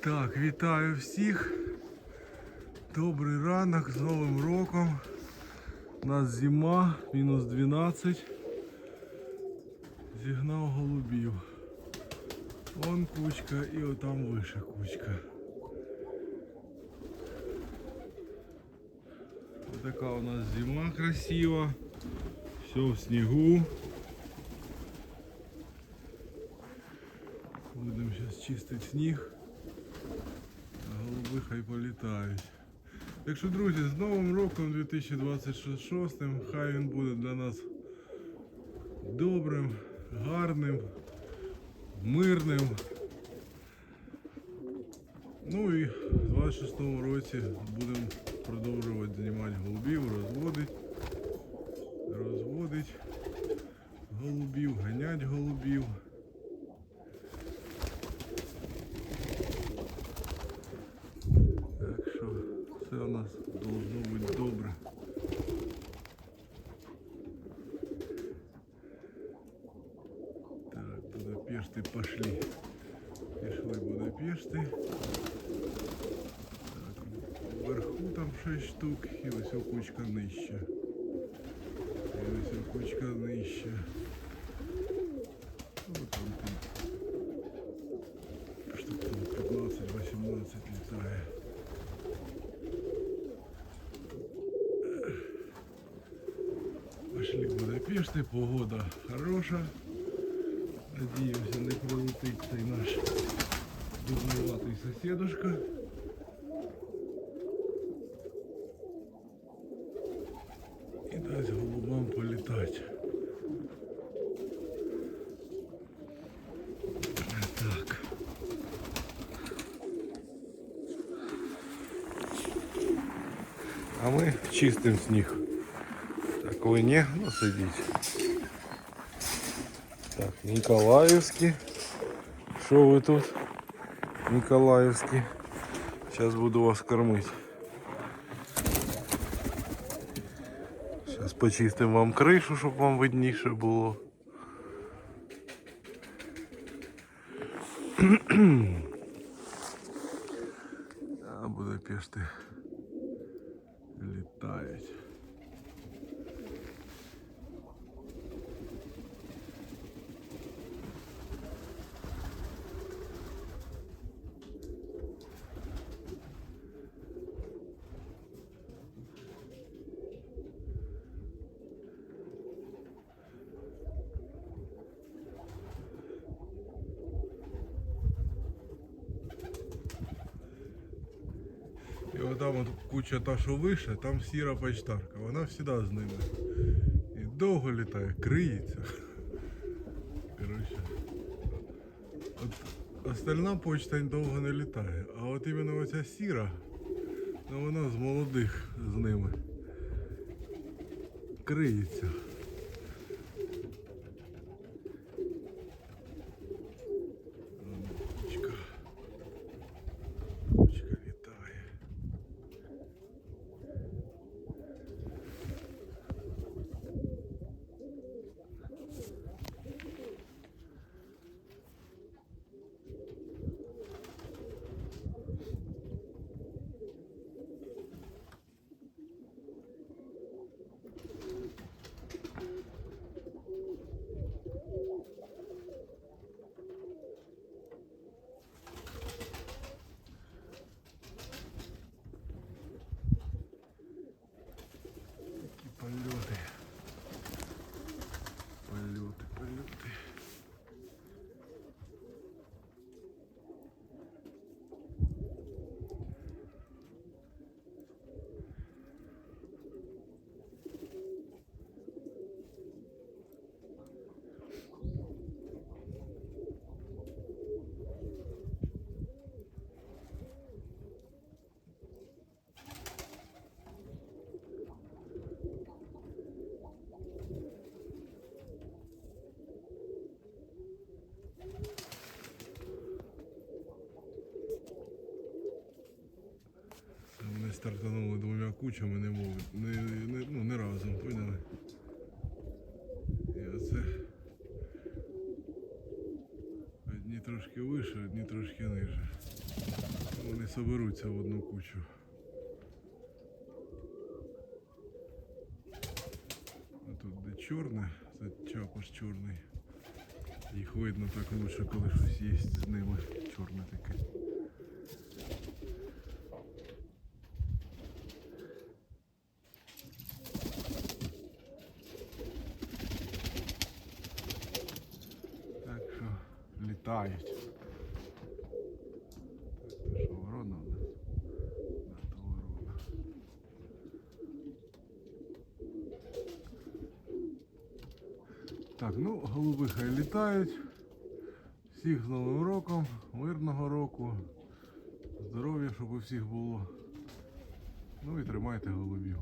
Так, вітаю всіх. Добрий ранок з Новим роком. У нас зима, мінус 12. Зігнав голубів. Вон кучка і отам вище кучка. Ось така у нас зима красива. Все в снігу. Будемо зараз чистити сніг. А хай політають. Так що, друзі, з Новим роком 2026, хай він буде для нас добрим, гарним, мирним. Ну і в 26-му році будемо продовжувати знімати голубів, розводити, розводити голубів, ганять голубів. Будапешти пошли. Пішли Будапешти. Так, вверху там 6 штук і ось о кучка нижче. І ось о кучка нижче. Ну, там тут штук там 15-18 літає. Пошли в Будапешт, и погода хороша. Надіємося, не прилетить цей наш дурноватий сусідушка. І дасть голубам політати. А ми чистим сніг. Так, ви не, ну сидіть. Так, Ніколаївські. Що ви тут? Ніколаївські. Зараз буду вас кормити. Зараз почистимо вам кришу, щоб вам видніше було. А Будапешти літають. І отам от куча та, що вище, там сіра почтарка. Вона завжди з ними. І довго літає, криється. Коротше. От остальна почта довго не літає. А от іменно оця сіра, ну вона з молодих з ними. Криється. Вон Кучка. Кучка літає. Такі польоти. Польоти, польоти. Вони стартанули двома кучами, не можуть. Не, не, ну, не разом, поняли? І оце одні трошки вище, одні трошки ниже. Вони соберуться в одну кучу. А тут де чорне, це чапаш чорний. Їх видно так лучше, коли щось є з ними. Чорне таке. Так що літають. Так, що ворона у нас? Да, то ворона. Так, ну, голуби хай літають. Всіх з Новим роком, мирного року, здоров'я, щоб у всіх було. Ну і тримайте голубів.